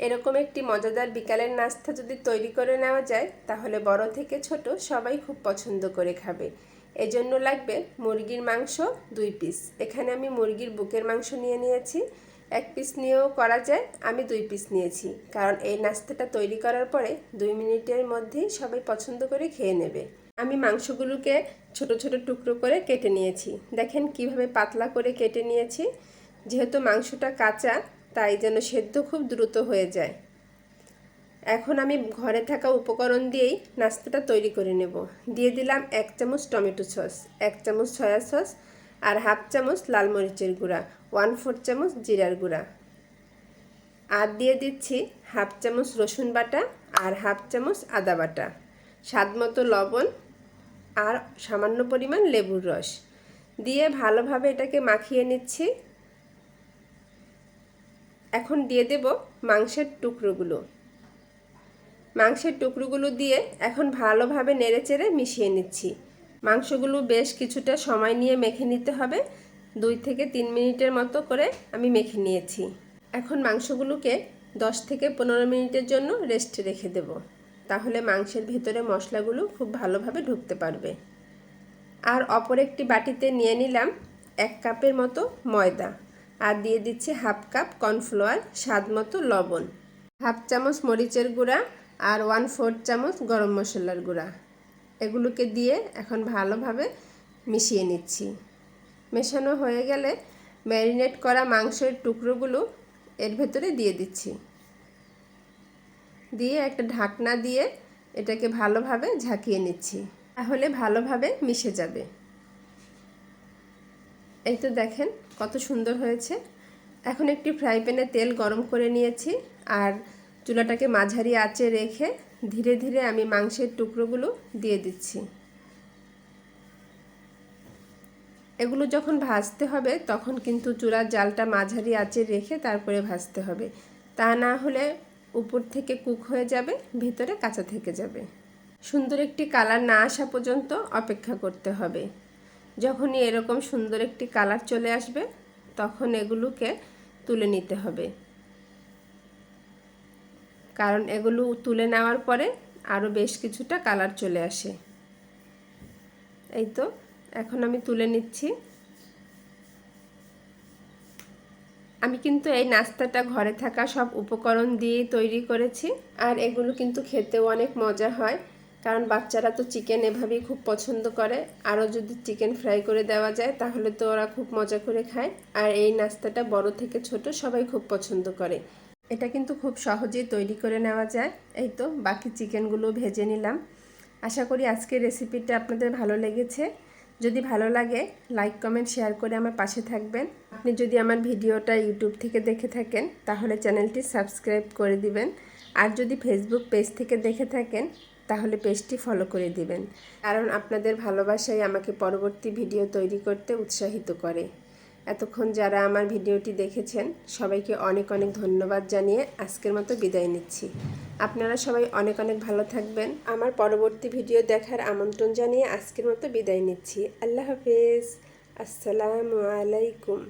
এরকম একটি মজাদার বিকালের নাস্তা যদি তৈরি করে নেওয়া যায়, তাহলে বড় থেকে ছোট সবাই খুব পছন্দ করে খাবে। এজন্য লাগবে মুরগির মাংস দুই পিস এখানে আমি মুরগির বুকের মাংস নিয়ে নিয়েছি। এক পিস নিয়েও করা যায়, আমি দুই পিস নিয়েছি। কারণ এই নাস্তাটা তৈরি করার পরে দুই মিনিটের মধ্যেই সবাই পছন্দ করে খেয়ে নেবে। আমি মাংসগুলোকে ছোট ছোট টুকরো করে কেটে নিয়েছি। দেখেন কীভাবে পাতলা করে কেটে নিয়েছি। যেহেতু মাংসটা কাঁচা তাই যেন সেদ্ধ খুব দ্রুত হয়ে যায়। এখন আমি ঘরে থাকা উপকরণ দিয়েই নাস্তাটা তৈরি করে নেব। দিয়ে দিলাম এক চামচ টমেটো সস, এক চামচ সয়া সস আর হাফ চামচ লাল মরিচের গুঁড়া ওয়ান ফোর চামচ জিরার গুঁড়া। আর দিয়ে দিচ্ছি হাফ চামচ রসুন বাটা আর হাফ চামচ আদা বাটা। স্বাদ মতো লবণ আর সামান্য পরিমাণ লেবুর রস। দিয়ে ভালোভাবে এটাকে মাখিয়ে নিচ্ছি। এখন দিয়ে দেব মাংসের টুকরোগুলো। মাংসের টুকরোগুলো দিয়ে এখন ভালোভাবে নেড়েচেড়ে মিশিয়ে নিচ্ছি। মাংসগুলো বেশ কিছুটা সময় নিয়ে মেখে নিতে হবে। দুই থেকে তিন মিনিটের মতো করে আমি মেখে নিয়েছি। এখন মাংসগুলোকে দশ থেকে পনেরো মিনিটের জন্য রেস্টে রেখে দেব। তাহলে মাংসের ভেতরে মশলাগুলো খুব ভালোভাবে ঢুকতে পারবে। আর অপর একটি বাটিতে নিয়ে নিলাম এক কাপের মতো ময়দা। আর দিয়ে দিচ্ছি হাফ কাপ কর্নফ্লাওয়ার স্বাদ মতো লবণ। হাফ চামচ মরিচের গুঁড়া আর ওয়ান ফোর চামচ গরম মশলার গুঁড়া। এগুলোকে দিয়ে এখন ভালোভাবে মিশিয়ে নিচ্ছি। মেশানো হয়ে গেলে ম্যারিনেট করা মাংসের টুকরোগুলো এর ভেতরে দিয়ে দিচ্ছি। দিয়ে একটা ঢাকনা দিয়ে এটাকে ভালোভাবে ঝাঁকিয়ে নিচ্ছি। তাহলে ভালোভাবে মিশে যাবে। এই তো দেখেন কত সুন্দর হয়েছে। এখন একটি ফ্রাই প্যানে তেল গরম করে নিয়েছি আর চুলাটাকে মাঝারি আঁচে রেখে ধীরে ধীরে আমি মাংসের টুকরোগুলো দিয়ে দিচ্ছি। এগুলো যখন ভাজতে হবে তখন কিন্তু চুলার জালটা মাঝারি আঁচে রেখে তারপরে ভাজতে হবে। তা না হলে উপর থেকে কুক হয়ে যাবে, ভিতরে কাঁচা থেকে যাবে। সুন্দর একটি কালার না আসা পর্যন্ত অপেক্ষা করতে হবে। যখনই এরকম সুন্দর একটি কালার চলে আসবে, তখন এগুলোকে তুলে নিতে হবে। কারণ এগুলো তুলে নেওয়ার পরে আরও বেশ কিছুটা কালার চলে আসে। এই তো, এখন আমি তুলে নিচ্ছি। আমি কিন্তু এই নাস্তাটা ঘরে থাকা সব উপকরণ দিয়েই তৈরি করেছি, আর এগুলো কিন্তু খেতেও অনেক মজা হয়। কারণ বাচ্চারা তো চিকেন এভাবেই খুব পছন্দ করে। আরও যদি চিকেন ফ্রাই করে দেওয়া যায়, তাহলে তো ওরা খুব মজা করে খায়। আর এই নাস্তাটা বড় থেকে ছোট সবাই খুব পছন্দ করে। এটা কিন্তু খুব সহজেই তৈরি করে নেওয়া যায়। এই তো, বাকি চিকেনগুলো ভেজে নিলাম। আশা করি আজকের রেসিপিটা আপনাদের ভালো লেগেছে। যদি ভালো লাগে লাইক কমেন্ট শেয়ার করে আমার পাশে থাকবেন। আপনি যদি আমার ভিডিওটা ইউটিউব থেকে দেখে থাকেন, তাহলে চ্যানেলটি সাবস্ক্রাইব করে দিবেন। আর যদি ফেসবুক পেজ থেকে দেখে থাকেন তাহলে পেজটি ফলো করে দিবেন। কারণ আপনাদের ভালোবাসাই আমাকে পরবর্তী ভিডিও তৈরি করতে উৎসাহিত করে। এতক্ষণ যারা আমার ভিডিওটি দেখেছেন, সবাইকে অনেক অনেক ধন্যবাদ জানিয়ে আজকের মতো বিদায় নিচ্ছি। আপনারা সবাই অনেক অনেক ভালো থাকবেন। আমার পরবর্তী ভিডিও দেখার আমন্ত্রণ জানিয়ে আজকের মতো বিদায় নিচ্ছি। আল্লাহ হাফেজ। আসসালামু আলাইকুম।